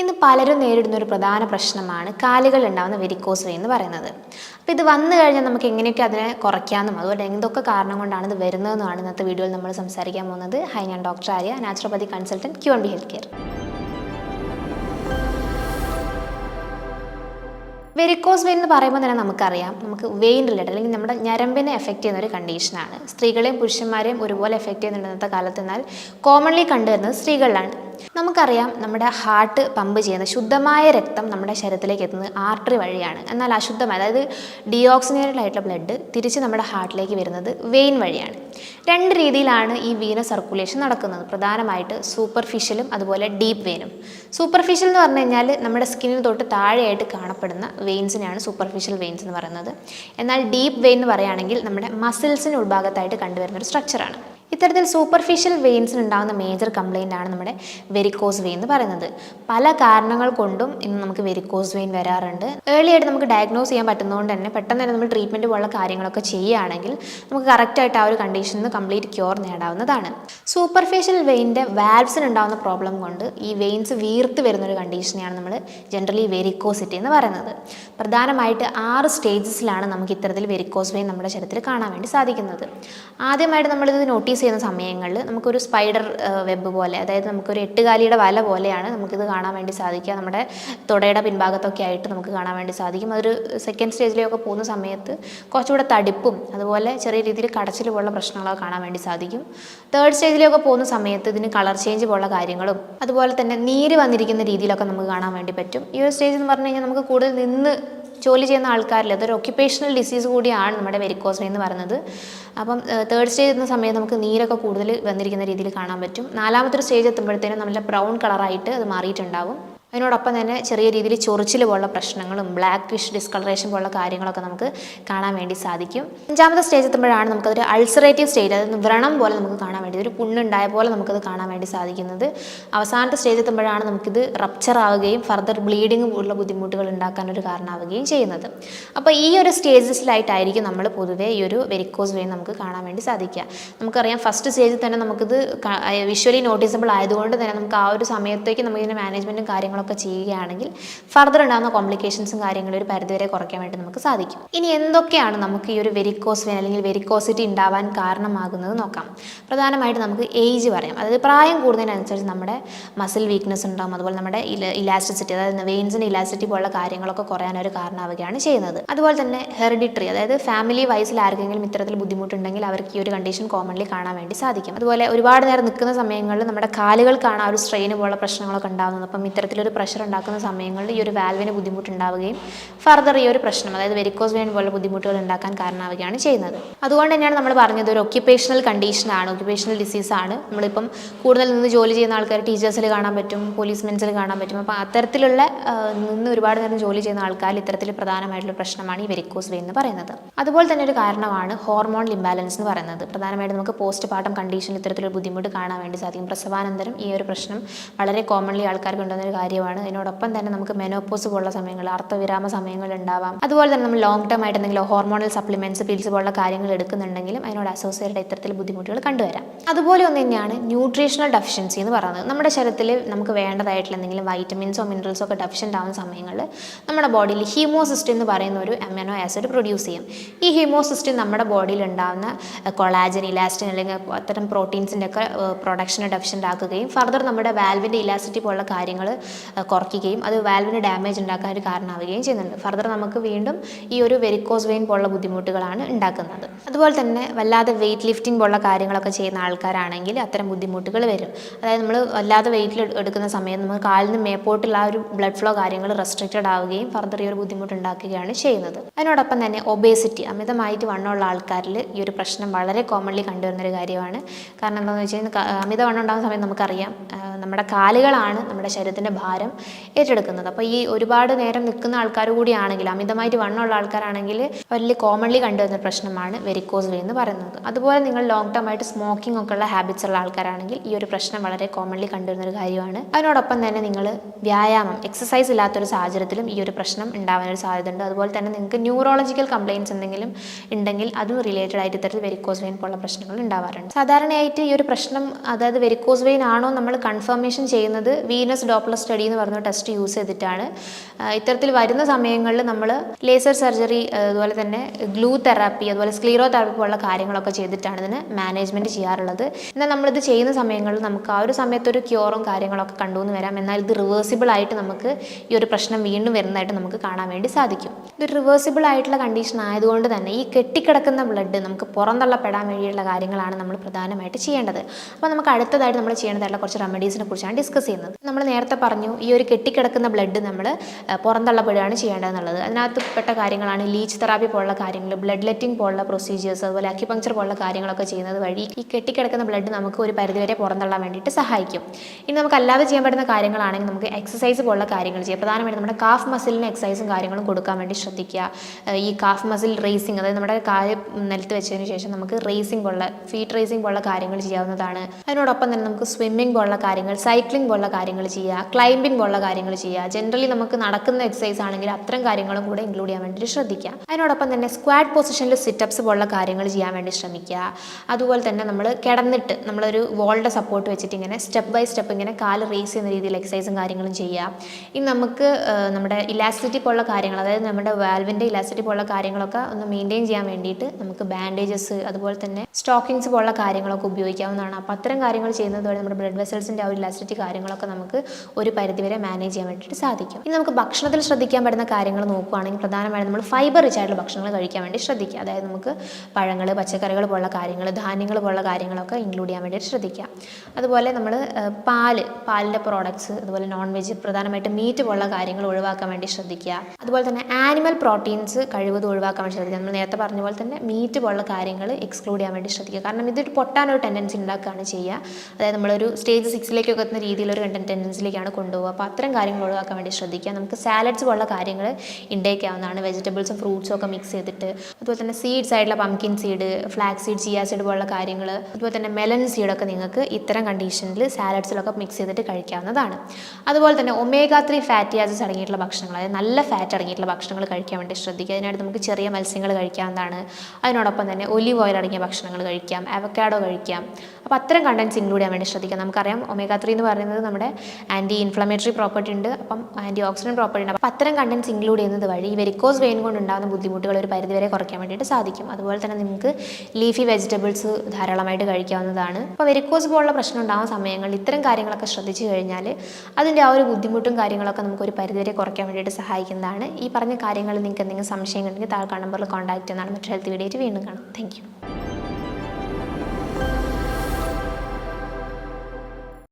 ഇന്ന് പലരും നേരിടുന്ന ഒരു പ്രധാന പ്രശ്നമാണ് കാലുകൾ ഉണ്ടാകുന്ന വെരിക്കോസ് വെയിൻ എന്ന് പറയുന്നത്. അപ്പോൾ ഇത് വന്നു കഴിഞ്ഞാൽ നമുക്ക് എങ്ങനെയൊക്കെ അതിനെ കുറയ്ക്കാമെന്നും അതുപോലെ എന്തൊക്കെ കാരണം കൊണ്ടാണ് ഇത് വരുന്നതെന്നുമാണ് ഇന്നത്തെ വീഡിയോയിൽ നമ്മൾ സംസാരിക്കാൻ പോകുന്നത്. ഹൈ ഞാൻ doctor Arya naturopathy consultant Q and B health care varicose vein എന്ന് പറയുമ്പോൾ തന്നെ നമുക്കറിയാം നമുക്ക് വെയിൻ റിലേറ്റഡ് അല്ലെങ്കിൽ നമ്മുടെ ഞരമ്പിനെ എഫക്റ്റ് ചെയ്യുന്ന ഒരു കണ്ടീഷനാണ് സ്ത്രീകളെയും പുരുഷന്മാരെയും ഒരുപോലെ എഫക്റ്റ് ചെയ്യുന്നുണ്ട് ഇന്നത്തെ കാലത്ത് എന്നാൽ കോമൺലി കണ്ടുവരുന്നത് സ്ത്രീകളിലാണ്. നമുക്കറിയാം നമ്മുടെ ഹാർട്ട് പമ്പ് ചെയ്യുന്ന ശുദ്ധമായ രക്തം നമ്മുടെ ശരീരത്തിലേക്ക് എത്തുന്നത് ആർട്ടറി വഴിയാണ്. എന്നാൽ അശുദ്ധമായ അതായത് ഡിയോക്സിനേറ്റഡ് ആയിട്ടുള്ള ബ്ലഡ് തിരിച്ച് നമ്മുടെ ഹാർട്ടിലേക്ക് വരുന്നത് വെയിൻ വഴിയാണ്. രണ്ട് രീതിയിലാണ് ഈ വീന സർക്കുലേഷൻ നടക്കുന്നത്. പ്രധാനമായിട്ട് സൂപ്പർഫിഷ്യലും അതുപോലെ ഡീപ്പ് വെയിനും സൂപ്പർഫിഷ്യൽ എന്ന് പറഞ്ഞു കഴിഞ്ഞാൽ നമ്മുടെ സ്കിന്നിന് തൊട്ട് താഴെയായിട്ട് കാണപ്പെടുന്ന വെയിൻസിനെയാണ് സൂപ്പർഫിഷ്യൽ വെയിൻസ് എന്ന് പറയുന്നത്. എന്നാൽ ഡീപ്പ് വെയിൻ എന്ന് പറയുകയാണെങ്കിൽ നമ്മുടെ മസിൽസിന് ഉൾഭാഗത്തായിട്ട് കണ്ടുവരുന്ന ഒരു സ്ട്രക്ചറാണ് ഇത്തരത്തിൽ സൂപ്പർഫിഷ്യൽ വെയിൻസിന് ഉണ്ടാകുന്ന മേജർ കംപ്ലയിന്റ് ആണ് നമ്മുടെ വെരിക്കോസ് വെയിൻ എന്ന് പറയുന്നത്. പല കാരണങ്ങൾ കൊണ്ടും ഇന്ന് നമുക്ക് വെരിക്കോസ് വെയിൻ വരാറുണ്ട്. ഏർലി ആയിട്ട് നമുക്ക് ഡയഗ്നോസ് ചെയ്യാൻ പറ്റുന്നതുകൊണ്ട് തന്നെ പെട്ടെന്ന് തന്നെ നമ്മൾ ട്രീറ്റ്മെന്റ് പോലുള്ള കാര്യങ്ങളൊക്കെ ചെയ്യുകയാണെങ്കിൽ നമുക്ക് കറക്റ്റായിട്ട് ആ ഒരു കണ്ടീഷനിൽ നിന്ന് കംപ്ലീറ്റ് ക്യൂർ നേടാവുന്നതാണ്. സൂപ്പർഫിഷ്യൽ വെയിന്റെ വാൽവ്സിന് ഉണ്ടാകുന്ന പ്രോബ്ലം കൊണ്ട് ഈ വെയിൻസ് വീർത്ത് വരുന്ന ഒരു കണ്ടീഷനെയാണ് നമ്മൾ ജനറലി വെരിക്കോസിറ്റി എന്ന് പറയുന്നത്. പ്രധാനമായിട്ട് ആറ് സ്റ്റേജസിലാണ് നമുക്ക് ഇത്തരത്തിൽ വെരിക്കോസ് വെയിൻ നമ്മുടെ ശരീരത്തിൽ കാണാൻ വേണ്ടി സാധിക്കുന്നത്. ആദ്യമായിട്ട് നമ്മളിത് നോട്ടീസ് ചെയ്യുന്ന സമയങ്ങളിൽ നമുക്കൊരു സ്പൈഡർ വെബ് പോലെ അതായത് നമുക്കൊരു എട്ടുകാലിയുടെ വല പോലെയാണ് നമുക്കിത് കാണാൻ വേണ്ടി സാധിക്കുക. നമ്മുടെ തുടയുടെ പിൻഭാഗത്തൊക്കെ ആയിട്ട് നമുക്ക് കാണാൻ വേണ്ടി സാധിക്കും. അതൊരു സെക്കൻഡ് സ്റ്റേജിലേക്കൊക്കെ പോകുന്ന സമയത്ത് കുറച്ചുകൂടെ തടിപ്പും അതുപോലെ ചെറിയ രീതിയിൽ കടച്ചിൽ പോലുള്ള പ്രശ്നങ്ങളൊക്കെ കാണാൻ വേണ്ടി സാധിക്കും. തേർഡ് സ്റ്റേജിലൊക്കെ പോകുന്ന സമയത്ത് ഇതിന് കളർ ചേഞ്ച് പോലുള്ള കാര്യങ്ങളും അതുപോലെ തന്നെ നീര് വന്നിരിക്കുന്ന രീതിയിലൊക്കെ നമുക്ക് കാണാൻ വേണ്ടി പറ്റും. ഈ ഒരു സ്റ്റേജ് എന്ന് പറഞ്ഞു കഴിഞ്ഞാൽ നമുക്ക് കൂടുതൽ നിന്ന് ജോലി ചെയ്യുന്ന ആൾക്കാരിൽ അതൊരു ഒക്യുപ്പേഷണൽ ഡിസീസ് കൂടിയാണ് നമ്മുടെ വെരിക്കോസ് എന്ന് പറയുന്നത്. അപ്പം തേർഡ് സ്റ്റേജ് എത്തുന്ന സമയത്ത് നമുക്ക് നീരൊക്കെ കൂടുതൽ വന്നിരിക്കുന്ന രീതിയിൽ കാണാൻ പറ്റും. നാലാമത്തെ സ്റ്റേജ് എത്തുമ്പോഴത്തേനും നല്ല ബ്രൗൺ കളറായിട്ട് അത് മാറിയിട്ടുണ്ടാവും. അതിനോടൊപ്പം തന്നെ ചെറിയ രീതിയിൽ ചൊറിച്ചിൽ പോലുള്ള പ്രശ്നങ്ങളും ബ്ലാക്ക് ഫിഷ് ഡിസ്കളറേഷൻ പോലുള്ള കാര്യങ്ങളൊക്കെ നമുക്ക് കാണാൻ വേണ്ടി സാധിക്കും. അഞ്ചാമത്തെ സ്റ്റേജ് എത്തുമ്പോഴാണ് നമുക്കതൊരു അൾസറേറ്റീവ് സ്റ്റേജ് അതായത് വ്രണം പോലെ നമുക്ക് കാണാൻ വേണ്ടി ഒരു പുണ്ണുണ്ടായ പോലെ നമുക്കത് കാണാൻ വേണ്ടി സാധിക്കുന്നത്. അവസാനത്തെ സ്റ്റേജ് എത്തുമ്പോഴാണ് നമുക്കിത് റപ്ചർ ആവുകയും ഫർദർ ബ്ലീഡിങ് പോലുള്ള ബുദ്ധിമുട്ടുകൾ ഉണ്ടാക്കാൻ ഒരു കാരണമാവുകയും ചെയ്യുന്നത്. അപ്പോൾ ഈ ഒരു സ്റ്റേജസിലായിട്ടായിരിക്കും നമ്മൾ പൊതുവേ ഈ ഒരു വെരിക്കോസ് വെയിൻ നമുക്ക് കാണാൻ വേണ്ടി സാധിക്കുക. നമുക്കറിയാം ഫസ്റ്റ് സ്റ്റേജിൽ തന്നെ നമുക്കിത് വിഷ്വലി നോട്ടീസബിൾ ആയതുകൊണ്ട് തന്നെ നമുക്ക് ആ ഒരു സമയത്തേക്ക് നമുക്കിതിന്റെ മാനേജ്മെന്റും കാര്യങ്ങളൊക്കെ ചെയ്യുകയാണെങ്കിൽ ഫർദർ ഉണ്ടാകുന്ന കോംപ്ലിക്കേഷൻസും കാര്യങ്ങളും ഒരു പരിധിവരെ കുറയ്ക്കാൻ വേണ്ടി നമുക്ക് സാധിക്കും. ഇനി എന്തൊക്കെയാണ് നമുക്ക് ഈ ഒരു വെരിക്കോസ് വെയിൻ അല്ലെങ്കിൽ വെരിക്കോസിറ്റി ഉണ്ടാവാൻ കാരണമാകുന്നത് നോക്കാം. പ്രധാനമായിട്ട് നമുക്ക് ഏജ് പറയാം. അതായത് പ്രായം കൂടുന്നതിനനുസരിച്ച് നമ്മുടെ മസിൽ വീക്ക്നെസ് ഉണ്ടാകും അതുപോലെ നമ്മുടെ ഇലാസ്റ്റിസിറ്റി അതായത് വെയിൻസിന്റെ ഇലാസ്റ്റിറ്റി പോലുള്ള കാര്യങ്ങളൊക്കെ കുറയാൻ ഒരു കാരണമാവുകയാണ് ചെയ്യുന്നത്. അതുപോലെ തന്നെ ഹെറിഡിറ്ററി അതായത് ഫാമിലി വൈസിൽ ആർക്കെങ്കിലും ഇത്തരത്തിൽ ബുദ്ധിമുട്ടുണ്ടെങ്കിൽ അവർക്ക് ഈ ഒരു കണ്ടീഷൻ കോമൺലി കാണാൻ വേണ്ടി സാധിക്കും. അതുപോലെ ഒരുപാട് നേരം നിൽക്കുന്ന സമയങ്ങളിൽ നമ്മുടെ കാലുകൾക്കാണ് ആ ഒരു സ്ട്രെയിൻ പോലുള്ള പ്രശ്നങ്ങളൊക്കെ ഉണ്ടാകുന്നത് അപ്പം ഇത്തരത്തിലൊരു പ്രഷർ ഉണ്ടാക്കുന്ന സമയങ്ങളിൽ ഈ ഒരു വാൽവിന് ബുദ്ധിമുട്ടുണ്ടാവുകയും ഫർദർ ഈ ഒരു പ്രശ്നം അതായത് വെരിക്കോസ് വെയിൻ പോലുള്ള ബുദ്ധിമുട്ടുകൾ ഉണ്ടാക്കാൻ കാരണമാവുകയാണ് ചെയ്യുന്നത്. അതുകൊണ്ട് തന്നെയാണ് നമ്മൾ പറഞ്ഞത് ഒരു ഒക്യുപേഷണൽ കണ്ടീഷൻ ഒക്യുപ്പേഷണൽ കണ്ടീഷനാണ് ഒക്യുപ്പേഷണൽ ഡിസീസാണ് നമ്മളിപ്പം കൂടുതൽ നിന്ന് ജോലി ചെയ്യുന്ന ആൾക്കാർ ടീച്ചേഴ്സിൽ കാണാൻ പറ്റും പോലീസ് മെൻസിൽ കാണാൻ പറ്റും. അപ്പോൾ അത്തരത്തിലുള്ള നിന്ന് ഒരുപാട് നേരം ജോലി ചെയ്യുന്ന ആൾക്കാർ ഇത്തരത്തിൽ പ്രധാനമായിട്ടുള്ള പ്രശ്നമാണ് ഈ വെരിക്കോസ് വെയിൻ എന്ന് പറയുന്നത്. അതുപോലെ തന്നെ ഒരു കാരണമാണ് ഹോർമോൺ ഇംബാലൻസ് എന്ന് പറയുന്നത്. പ്രധാനമായിട്ടും നമുക്ക് പോസ്റ്റ് പാർട്ടം കണ്ടീഷനിൽ ഇത്തരത്തിലൊരു ബുദ്ധിമുട്ട് കാണാൻ വേണ്ടി സാധിക്കും. പ്രസവാനന്തരം ഈ ഒരു പ്രശ്നം വളരെ കോമൺലി ആൾക്കാർക്ക് ഉണ്ടാകുന്ന ഒരു കാര്യമാണ് അതിനോടൊപ്പം തന്നെ നമുക്ക് മെനോപ്പോസ് പോലുള്ള സമയങ്ങൾ അർത്ഥവിരാമ സമയങ്ങൾ ഉണ്ടാവാം. അതുപോലെ തന്നെ നമ്മൾ ലോങ് ടേം ആയിട്ട് എന്തെങ്കിലും ഹോർമോണൽ സപ്ലിമെന്റ്സ് പിൽസ് പോലുള്ള കാര്യങ്ങൾ എടുക്കുന്നുണ്ടെങ്കിലും അതിനോട് അസോസിയേറ്റഡ് ഇത്തരത്തിൽ ബുദ്ധിമുട്ടുകൾ കണ്ടുവരാം. അതുപോലെ ഒന്ന് തന്നെയാണ് ന്യൂട്രീഷണൽ ഡെഫിഷ്യൻസി എന്ന് പറയുന്നത്. നമ്മുടെ ശരീരത്തിൽ നമുക്ക് വേണ്ടതായിട്ടുള്ള എന്തെങ്കിലും വൈറ്റമിൻസോ മിനറൽസോ ഒക്കെ ഡെഫിഷ്യന്റ് ആവുന്ന സമയങ്ങളിൽ നമ്മുടെ ബോഡിയിൽ ഹീമോസിസ്റ്റ് എന്ന് പറയുന്ന ഒരു അമിനോ ആസിഡ് പ്രൊഡ്യൂസ് ചെയ്യും. ഈ ഹീമോസിസ്റ്റ് നമ്മുടെ ബോഡിയിൽ ഉണ്ടാകുന്ന കൊളാജൻ ഇലാസ്റ്റിൻ അല്ലെങ്കിൽ അത്തരം പ്രോട്ടീൻസിന്റെ ഒക്കെ പ്രൊഡക്ഷനെ ഡെഫിഷ്യന്റ് ആക്കുകയും ഫർദർ നമ്മുടെ വാൽവിന്റെ ഇലാസിറ്റി പോലുള്ള കാര്യങ്ങൾ കുറയ്ക്കുകയും അത് വാൽവിന് ഡാമേജ് ഉണ്ടാക്കാൻ ഒരു കാരണമാവുകയും ചെയ്യുന്നുണ്ട്. ഫർദർ നമുക്ക് വീണ്ടും ഈ ഒരു വെരിക്കോസ് വെയിൻ പോലുള്ള ബുദ്ധിമുട്ടുകളാണ് ഉണ്ടാക്കുന്നത്. അതുപോലെ തന്നെ വല്ലാതെ വെയിറ്റ് ലിഫ്റ്റിംഗ് പോലുള്ള കാര്യങ്ങളൊക്കെ ചെയ്യുന്ന ആൾക്കാരാണെങ്കിൽ അത്തരം ബുദ്ധിമുട്ടുകൾ വരും. അതായത് നമ്മൾ വല്ലാതെ വെയിറ്റിൽ എടുക്കുന്ന സമയത്ത് നമ്മൾ കാലിന് മേപ്പോട്ടുള്ള ആ ഒരു ബ്ലഡ് ഫ്ലോ കാര്യങ്ങൾ റെസ്ട്രിക്റ്റഡ് ആവുകയും ഫർദർ ഈ ഒരു ബുദ്ധിമുട്ട് ഉണ്ടാക്കുകയാണ് ചെയ്യുന്നത്. അതിനോടൊപ്പം തന്നെ ഒബേസിറ്റി അമിതമായിട്ട് വണ്ണമുള്ള ആൾക്കാരിൽ ഈ ഒരു പ്രശ്നം വളരെ കോമൺലി കണ്ടുവരുന്ന ഒരു കാര്യമാണ്. കാരണം എന്താണെന്ന് വെച്ച് കഴിഞ്ഞാൽ അമിതവണ്ണം അമിത വണ്ണം ഉണ്ടാകുന്ന സമയത്ത് നമുക്കറിയാം. നമ്മുടെ കാലുകളാണ് നമ്മുടെ ശരീരത്തിന്റെ ഭാരം ഏറ്റെടുക്കുന്നത്. അപ്പോൾ ഈ ഒരുപാട് നേരം നിൽക്കുന്ന ആൾക്കാർ കൂടിയാണെങ്കിൽ അമിതമായിട്ട് വണ്ണമുള്ള ആൾക്കാരാണെങ്കിൽ വലിയ കോമൺലി കണ്ടുവരുന്ന പ്രശ്നമാണ് വെരിക്കോസ് വെയിൻ എന്ന് പറയുന്നത്. അതുപോലെ നിങ്ങൾ ലോങ് ടേം ആയിട്ട് സ്മോക്കിംഗ് ഒക്കെ ഉള്ള ഹാബിറ്റ്സ് ഉള്ള ആൾക്കാരാണെങ്കിൽ ഈ ഒരു പ്രശ്നം വളരെ കോമൺലി കണ്ടുവരുന്ന ഒരു കാര്യമാണ്. അതിനോടൊപ്പം തന്നെ നിങ്ങൾ വ്യായാമം എക്സസൈസ് ഇല്ലാത്തൊരു സാഹചര്യത്തിലും ഈ ഒരു പ്രശ്നം ഉണ്ടാവാനൊരു സാധ്യതയുണ്ട്. അതുപോലെ തന്നെ നിങ്ങൾക്ക് ന്യൂറോളജിക്കൽ കംപ്ലയിൻസ് എന്തെങ്കിലും ഉണ്ടെങ്കിൽ അതും റിലേറ്റഡ് ആയിട്ട് ഇത്തരത്തിൽ വെരിക്കോസ് വെയിൻ പോലുള്ള പ്രശ്നങ്ങൾ ഉണ്ടാവാറുണ്ട്. സാധാരണയായിട്ട് ഈ ഒരു പ്രശ്നം അതായത് വെരിക്കോസ് വെയിൻ ആണോ നമ്മൾ കൺഫർമേഷൻ ചെയ്യുന്നത് വീനസ് ഡോപ്ലർ സ്റ്റഡി എന്ന് പറഞ്ഞ ടെസ്റ്റ് യൂസ് ചെയ്തിട്ടാണ്. ഇത്തരത്തിൽ വരുന്ന സമയങ്ങളിൽ നമ്മൾ ലേസർ സർജറി അതുപോലെ തന്നെ ഗ്ലൂ തെറാപ്പി അതുപോലെ സ്ക്ലീറോ തെറാപ്പി പോലുള്ള കാര്യങ്ങളൊക്കെ ചെയ്തിട്ടാണ് ഇതിന് മാനേജ്മെന്റ് ചെയ്യാറുള്ളത്. എന്നാൽ നമ്മളിത് ചെയ്യുന്ന സമയങ്ങളിൽ നമുക്ക് ആ ഒരു സമയത്തൊരു ക്യൂറും കാര്യങ്ങളൊക്കെ കണ്ടുവന്ന് വരാം. എന്നാൽ ഇത് റിവേഴ്സിബിൾ ആയിട്ട് നമുക്ക് ഈ ഒരു പ്രശ്നം വീണ്ടും വരുന്നതായിട്ട് നമുക്ക് കാണാൻ വേണ്ടി സാധിക്കും. ഇത് റിവേഴ്സിബിൾ ആയിട്ടുള്ള കണ്ടീഷൻ ആയതുകൊണ്ട് തന്നെ ഈ കെട്ടിക്കിടക്കുന്ന ബ്ലഡ് നമുക്ക് പുറന്തള്ളപ്പെടാൻ വേണ്ടിയുള്ള കാര്യങ്ങളാണ് നമ്മൾ പ്രധാനമായിട്ട് ചെയ്യേണ്ടത്. അപ്പോൾ നമുക്ക് അടുത്തതായിട്ട് നമ്മൾ ചെയ്യേണ്ടതായിട്ടുള്ള കുറച്ച് റെമഡീസിനെ കുറിച്ചാണ് ഡിസ്കസ് ചെയ്യുന്നത്. നമ്മൾ നേരത്തെ പറഞ്ഞു ഈ ഒരു കെട്ടിക്കിടക്കുന്ന ബ്ലഡ് നമ്മൾ പുറന്തള്ളപ്പെടുകയാണ് ചെയ്യേണ്ടതെന്നുള്ളത്. അതിനകത്ത് പെട്ട കാര്യങ്ങളാണ് ലീച്ച് തെറാപ്പി പോലുള്ള കാര്യങ്ങൾ ബ്ലഡ് ലെറ്റിംഗ് പോലുള്ള പ്രൊസീജിയേഴ്സ് അതുപോലെ അക്യുപങ്ചർ പോലുള്ള കാര്യങ്ങളൊക്കെ ചെയ്യുന്നത് വഴി ഈ കെട്ടിക്കിടക്കുന്ന ബ്ലഡ് നമുക്ക് ഒരു പരിധിവരെ പുറന്തള്ളാൻ വേണ്ടിയിട്ട് സഹായിക്കും. ഇനി നമുക്ക് അല്ലാതെ ചെയ്യാൻ പറ്റുന്ന കാര്യങ്ങളാണെങ്കിൽ നമുക്ക് എക്സസൈസ് പോലുള്ള കാര്യങ്ങൾ ചെയ്യാം. പ്രധാനമായിട്ടും നമ്മുടെ കാഫ് മസിലിന് എക്സസൈസും കാര്യങ്ങളും കൊടുക്കാൻ വേണ്ടി ശ്രദ്ധിക്കുക. ഈ കാഫ് മസിൽ റേസിംഗ് അതായത് നമ്മുടെ കാൽ നിലത്ത് വെച്ചതിന് ശേഷം നമുക്ക് റേസിംഗ് പോലുള്ള ഫീറ്റ് റേസിംഗ് പോലുള്ള കാര്യങ്ങൾ ചെയ്യാവുന്നതാണ്. അതിനോടൊപ്പം തന്നെ നമുക്ക് സ്വിമ്മിംഗ് പോലുള്ള കാര്യങ്ങൾ സൈക്ലിംഗ് പോലുള്ള കാര്യങ്ങൾ ചെയ്യുക. ക്ലൈംബിംഗ് പോലുള്ള കാര്യങ്ങൾ ചെയ്യുക. ജനറലി നമുക്ക് നടക്കുന്ന എക്സസൈസ് ആണെങ്കിൽ അത്തരം കാര്യങ്ങളും കൂടെ ഇൻക്ലൂഡ് ചെയ്യാൻ വേണ്ടിയിട്ട് ശ്രദ്ധിക്കുക. അതിനോടൊപ്പം തന്നെ സ്ക്വാഡ് പൊസിഷനിൽ സിറ്റപ്സ് പോലുള്ള കാര്യങ്ങൾ ചെയ്യാൻ വേണ്ടി ശ്രമിക്കുക. അതുപോലെ തന്നെ നമ്മൾ കിടന്നിട്ട് നമ്മളൊരു വോളിന്റെ സപ്പോർട്ട് വെച്ചിട്ട് ഇങ്ങനെ സ്റ്റെപ്പ് ബൈ സ്റ്റെപ്പ് ഇങ്ങനെ കാൽ റേസ് ചെയ്യുന്ന രീതിയിൽ എക്സസൈസും കാര്യങ്ങളും ചെയ്യുക. ഇനി നമുക്ക് നമ്മുടെ ഇലാസ്റ്റിറ്റി പോലുള്ള കാര്യങ്ങൾ അതായത് നമ്മുടെ വാൽവിന്റെ ഇലാസ്റ്റിറ്റി പോലുള്ള കാര്യങ്ങളൊക്കെ ഒന്ന് മെയിന്റെയിൻ ചെയ്യാൻ വേണ്ടിയിട്ട് നമുക്ക് ബാൻഡേജസ് അതുപോലെ തന്നെ സ്റ്റോക്കിങ്സ് പോലുള്ള കാര്യങ്ങളൊക്കെ ഉപയോഗിക്കാവുന്നതാണ്. അപ്പോൾ അത്തരം കാര്യങ്ങൾ ചെയ്യുന്നത് വഴി നമ്മുടെ ബ്ലഡ് വെസൽസിന്റെ ആ ഒരു ഇലാസ്റ്റിറ്റി കാര്യങ്ങളൊക്കെ നമുക്ക് ഒരു പരിധിവരെ മാനേജ് ചെയ്യാൻ വേണ്ടിയിട്ട് സാധിക്കും. ഇനി നമുക്ക് ഭക്ഷണത്തിൽ ശ്രദ്ധിക്കാൻ പറ്റുന്ന കാര്യങ്ങൾ നോക്കുകയാണെങ്കിൽ പ്രധാനമായും നമ്മൾ ഫൈബർ റിച്ച് ആയിട്ടുള്ള ഭക്ഷണങ്ങൾ കഴിക്കാൻ വേണ്ടി ശ്രദ്ധിക്കുക. അതായത് നമുക്ക് പഴങ്ങൾ പച്ചക്കറികൾ പോലുള്ള കാര്യങ്ങൾ ധാന്യങ്ങൾ പോലുള്ള കാര്യങ്ങളൊക്കെ ഇൻക്ലൂഡ് ചെയ്യാൻ വേണ്ടിയിട്ട് ശ്രദ്ധിക്കുക. അതുപോലെ നമ്മൾ പാൽ പാലിന്റെ പ്രോഡക്ട്സ് അതുപോലെ നോൺ വെജ് പ്രധാനമായിട്ടും മീറ്റ് പോലുള്ള കാര്യങ്ങൾ ഒഴിവാക്കാൻ വേണ്ടി ശ്രദ്ധിക്കുക. അതുപോലെ തന്നെ ആനിമൽ പ്രോട്ടീൻസ് കഴിവതും ഒഴിവാക്കാൻ വേണ്ടി ശ്രദ്ധിക്കുക. നമ്മൾ നേരത്തെ പറഞ്ഞ പോലെ തന്നെ മീറ്റ് പോലുള്ള കാര്യങ്ങൾ എക്സ്ക്ലൂഡ് ചെയ്യാൻ വേണ്ടി ശ്രദ്ധിക്കുക. കാരണം ഇത് പൊട്ടാനൊരു ടെൻഡൻസി ഉണ്ടാക്കുകയാണ് ചെയ്യുക. അതായത് നമ്മളൊരു സ്റ്റേജ് സിക്സിലേക്കൊക്കെ എത്തുന്ന രീതിയിലൊരു ടെൻഡൻസിലേക്കാണ് കൊണ്ടുപോകുക അപ്പോൾ അത്തരം കാര്യങ്ങൾ ഒഴിവാക്കാൻ വേണ്ടി ശ്രദ്ധിക്കുക. നമുക്ക് സാലഡ്സ് പോലുള്ള കാര്യങ്ങൾ ഇൻടേക്ക് ആവുന്നതാണ്. വെജിറ്റബിൾസും ഫ്രൂട്ട്സും ഒക്കെ മിക്സ് ചെയ്തിട്ട്. അതുപോലെ തന്നെ സീഡ്സ് ആയിട്ടുള്ള pumpkin seed flax seed chia seed പോലുള്ള കാര്യങ്ങൾ. അതുപോലെ തന്നെ മെലൻ സീഡൊക്കെ നിങ്ങൾക്ക് ഇത്തരം കണ്ടീഷനിൽ സാലഡ്സിലൊക്കെ മിക്സ് ചെയ്തിട്ട് കഴിക്കാവുന്നതാണ്. അതുപോലെ തന്നെ ഒമേഗ ത്രീ ഫാറ്റി ആസിഡ്സ് അടങ്ങിയിട്ടുള്ള ഭക്ഷണങ്ങൾ അതായത് നല്ല ഫാറ്റ് അടങ്ങിയിട്ടുള്ള ഭക്ഷണങ്ങൾ കഴിക്കാൻ വേണ്ടി ശ്രദ്ധിക്കുക. അതിനായിട്ട് നമുക്ക് ചെറിയ മത്സ്യങ്ങൾ കഴിക്കാവുന്നതാണ്. അതിനോടൊപ്പം തന്നെ ഒലിവ് ഓയിൽ അടങ്ങിയ ഭക്ഷണങ്ങൾ കഴിക്കാം. അവക്കാഡോ കഴിക്കാം. അപ്പോൾ അത്തരം കണ്ടൻസ് ഇൻക്ലൂഡ് ചെയ്യാൻ വേണ്ടി ശ്രദ്ധിക്കാം. നമുക്കറിയാം ഒമേഗ ത്രീ എന്ന് പറയുന്നത് നമ്മുടെ ആന്റി ഇൻഫ്ലമേറ്ററി പ്രോപ്പർട്ടി ഉണ്ട്. അപ്പം ആന്റി ഓക്സിഡന്റ് പ്രോപ്പർട്ടി ഉണ്ട്. അപ്പം അത്തരം കണ്ടൻസ് ഇൻക്ലൂഡ് ചെയ്യുന്നത് വഴി വെരിക്കോസ് വെയിൻ കൊണ്ട് ഉണ്ടാകുന്ന ബുദ്ധിമുട്ടുകൾ ഒരു പരിധിവരെ കുറയ്ക്കാൻ വേണ്ടിയിട്ട് സാധിക്കും. അതുപോലെ തന്നെ നിങ്ങൾക്ക് ലീഫി വെജിറ്റബിൾസ് ധാരാളമായിട്ട് കഴിക്കാവുന്നതാണ്. അപ്പോൾ വെരിക്കോസ് പോലുള്ള പ്രശ്നം ഉണ്ടാകുന്ന സമയങ്ങളിൽ ഇത്തരം കാര്യങ്ങളൊക്കെ ശ്രദ്ധിച്ചു കഴിഞ്ഞാൽ അതിന്റെ ആ ഒരു ബുദ്ധിമുട്ടും കാര്യങ്ങളൊക്കെ നമുക്ക് ഒരു പരിധിവരെ കുറയ്ക്കാൻ വേണ്ടിയിട്ട് സഹായിക്കുന്നതാണ്. ഈ പറഞ്ഞ കാര്യങ്ങളിൽ നിങ്ങൾക്ക് എന്തെങ്കിലും സംശയങ്ങളുണ്ടെങ്കിൽ താഴെ നമ്പറിൽ കോൺടാക്ട് ചെയ്യുന്നതാണ്. മറ്റു ഹെൽത്ത് വീഡിയോ വീണ്ടും കാണാം. താങ്ക്